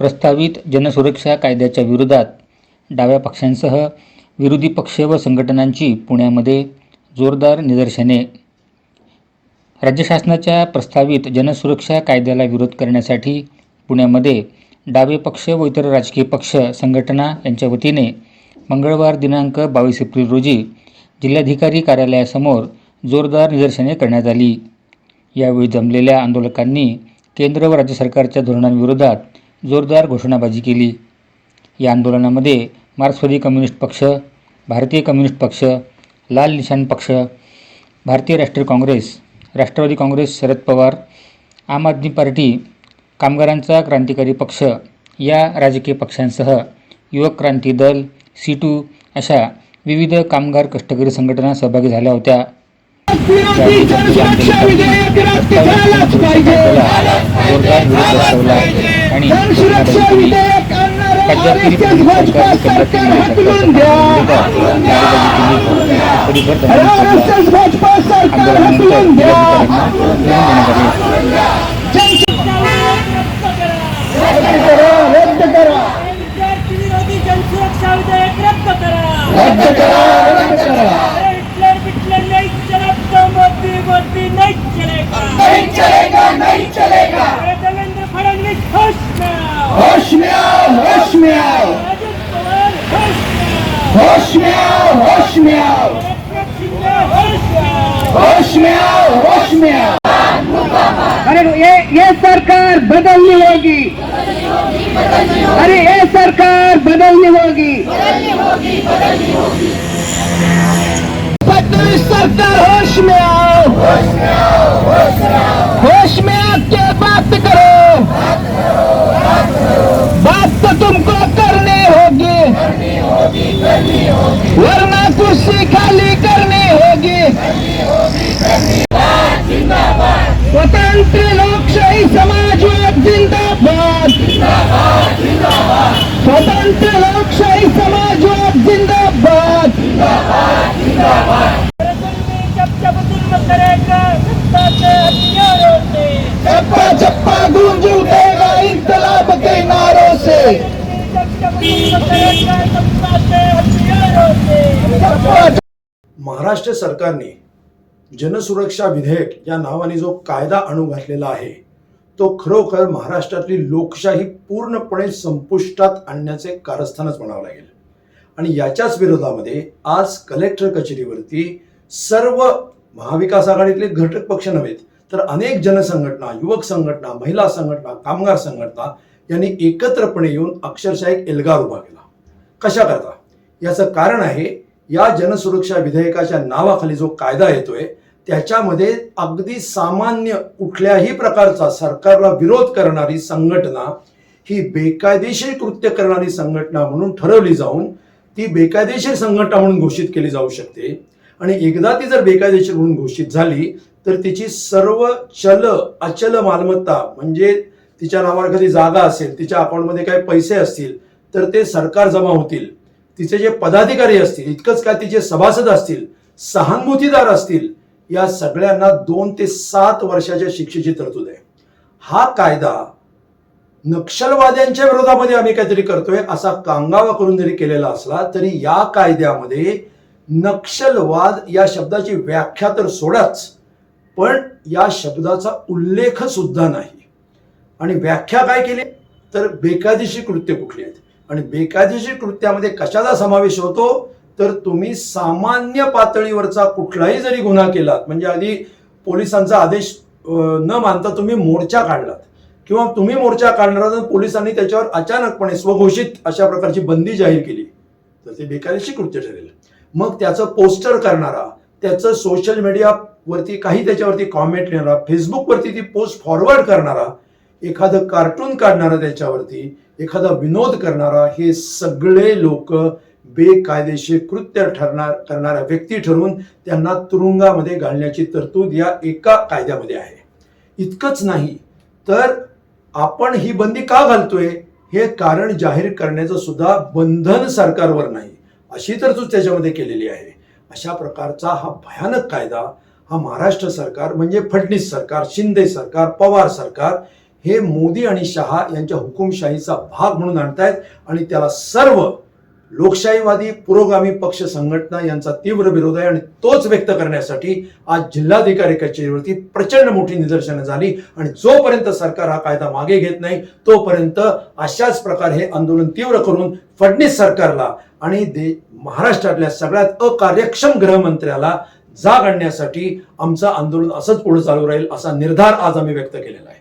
प्रस्तावित जनसुरक्षा कायद्याच्या विरोधात डाव्या पक्षांसह विरोधी पक्ष व संघटनांची पुण्यामध्ये जोरदार निदर्शने. राज्य शासनाच्या प्रस्तावित जनसुरक्षा कायद्याला विरोध करण्यासाठी पुण्यामध्ये डावे पक्ष व इतर राजकीय पक्ष संघटना यांच्या वतीने मंगळवार दिनांक बावीस एप्रिल रोजी जिल्हाधिकारी कार्यालयासमोर जोरदार निदर्शने करण्यात आली. यावेळी जमलेल्या आंदोलकांनी केंद्र व राज्य सरकारच्या धोरणांविरोधात जोरदार घोषणाबाजी केली. या आंदोलनामध्ये मार्क्सवादी कम्युनिस्ट पक्ष भारतीय कम्युनिस्ट पक्ष लाल निशाण पक्ष भारतीय राष्ट्रीय काँग्रेस राष्ट्रवादी काँग्रेस शरद पवार आम आदमी पार्टी कामगारांचा क्रांतिकारी पक्ष या राजकीय पक्षांसह युवक क्रांती दल सीटू अशा विविध कामगार कष्टकरी संघटना सहभागी झाल्या होत्या. जोरदार आणि जनसुरक्षा विधेयक आणणारं राज्यातील RSS भाजपा सरकार हटवून द्या परिसर अरे RSS भाजपा सरकार हटवून द्या रद्द करा रद्द करा विद्यार्थी विरोधी जनसुरक्षा विधेयक रद्द करा रद्द करा रद्द करा हिटलर बिटलर नहीं चला तो मोदी मोदी नहीं चलेगा नहीं चलेगा नहीं चलेगा अरे देवेंद्र फडणवीस होश में आओ होश में आओ होश में आओ अजित पवार होश में आओ होश में आओ होश में आओ होश में आओ होश में आओ होश में आओ अरे ये ये सरकार बदलनी होगी. अरे ये सरकार बदलनी होगी. फडणवीस सरकार होश में आओ होश स्वतंत्र लोकशाही समाजवाद जिंदाबाद। स्वतंत्र लोकशाही समाजवाद जिंदाबाद। चप्पा चप्पा गूंज उठेगा इंकलाब के नारों से। चप्पा महाराष्ट्र सरकारने जनसुरक्षा विधेयक या नावाने जो कायदा आणू घातलेला आहे तो खरोखर महाराष्ट्रातली लोकशाही पूर्णपणे संपुष्टात आणण्याचे कारस्थानच म्हणावं लागेल. आणि याच्याच विरोधामध्ये आज कलेक्टर कचेरीवरती सर्व महाविकास आघाडीतले घटक पक्ष नव्हेत तर अनेक जनसंघटना युवक संघटना महिला संघटना कामगार संघटना यांनी एकत्रपणे येऊन अक्षरशः एक एल्गार उभा केला. कशा करता याचं कारण आहे या जनसुरक्षा विधेयकाच्या नावाखाली जो कायदा येतोय त्याच्यामध्ये अगदी सामान्य कुठल्याही प्रकारचा सरकारला विरोध करणारी संघटना ही बेकायदेशीर कृत्य करणारी संघटना म्हणून ठरवली जाऊन ती बेकायदेशीर संघटना म्हणून घोषित केली जाऊ शकते. आणि एकदा ती जर बेकायदेशीर म्हणून घोषित झाली तर तिची सर्व चल अचल मालमत्ता म्हणजे तिच्या नावावर जागा असेल तिच्या अकाउंटमध्ये काही पैसे असतील तर ते सरकार जमा होतील. तिचे जे पदाधिकारी असतील इतकंच काय तिचे सभासद असतील सहानुभूतीदार असतील या सगळ्यांना दोन ते सात वर्षाच्या शिक्षेची तरतूद आहे. हा कायदा नक्षलवाद्यांच्या विरोधामध्ये आम्ही काहीतरी करतोय असा कांगावा करून जरी केलेला असला तरी या कायद्यामध्ये नक्षलवाद या शब्दाची व्याख्या तर सोडाच पण या शब्दाचा उल्लेख सुद्धा नाही. आणि व्याख्या काय केली? तर बेकायदेशीर कृत्य कुठली आहेत? आणि बेकायदेशीर कृत्यामध्ये कशाचा समावेश होतो? तर तुम्ही सामान्य पातळीवरचा कुठलाही जरी गुन्हा केलात म्हणजे आधी पोलिसांचा आदेश न मानता तुम्ही मोर्चा काढलात. किंवा तुम्ही मोर्चा काढणार आहात पोलिसांनी त्याच्यावर अचानकपणे स्वघोषित अशा प्रकारची बंदी जाहीर केली. तर ते बेकायदेशीर कृत्य ठरेल. मग त्याचं पोस्टर करणारा त्याचं सोशल मीडियावरती काही त्याच्यावरती कॉमेंट लिहिणारा फेसबुकवरती ती पोस्ट फॉरवर्ड करणारा एखादं कार्टून काढणारा त्याच्यावरती एखादा विनोद करणारा हे सगळे लोक बेकायदेशीर कृत्य ठरणार करणाऱ्या व्यक्ती ठरवून त्यांना तुरुंगामध्ये घालण्याची तरतूद या एका कायद्यामध्ये आहे. इतकंच नाही तर आपण ही बंदी का घालतोय? हे कारण जाहीर करण्याचं सुद्धा बंधन सरकारवर नाही अशी तरतूद त्याच्यामध्ये केलेली आहे. अशा प्रकारचा हा भयानक कायदा हा महाराष्ट्र सरकार म्हणजे फडणीस सरकार शिंदे सरकार पवार सरकार हे मोदी आणि शहा यांच्या हुकुमशाहीचा भाग म्हणून आणतायत आणि त्याला सर्व लोकशाहीवादी पुरोगामी पक्ष संघटना यांचा तीव्र विरोध आहे आणि तोच व्यक्त करण्यासाठी आज जिल्हाधिकारी कचेरीवरती प्रचंड मोठी निदर्शनं झाली आणि जोपर्यंत सरकार हा कायदा मागे घेत नाही तोपर्यंत अशाच प्रकारे हे आंदोलन तीव्र करून फडणवीस सरकारला आणि दे महाराष्ट्रातल्या सगळ्यात अकार्यक्षम गृहमंत्र्याला जाग आणण्यासाठी आमचं आंदोलन असंच पुढे चालू राहील असा निर्धार आज आम्ही व्यक्त केलेला आहे.